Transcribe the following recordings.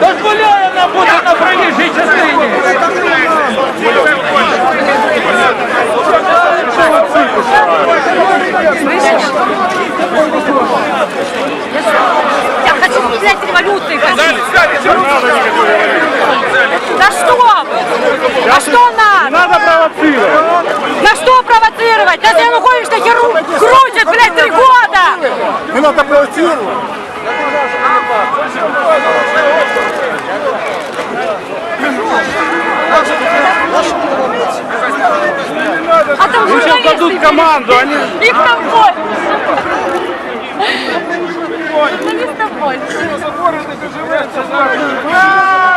Дозволяє нам бути на проїжджій частині. Я хочу, блядь, революции хочу. Да что вы? А что надо? Надо провоцировать. На что провоцировать? Да Янукович на херу А там Ну, сейчас дадут команду, они... Их там больше. Журналистов больше. А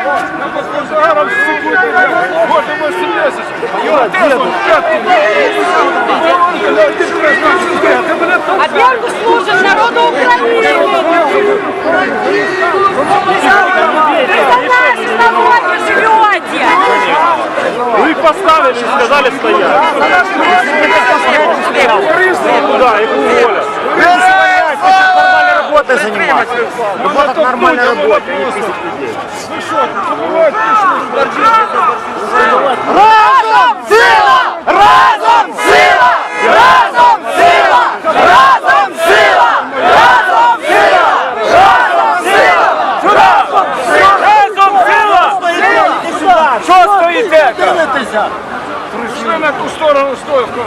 их поставили и сказали стоять. Да, их уволят. Нормальной работой заниматься. Работать нормальной работой, а не писать людей. Що стоїте? Прийшли на ту сторону стойку.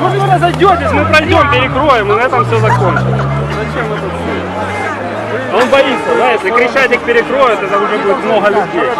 Ну вы разойдетесь, мы пройдем, перекроем, и на этом все закончится. Зачем вы тут? Он боится, да, если крещатик перекроет, это уже будет много людей.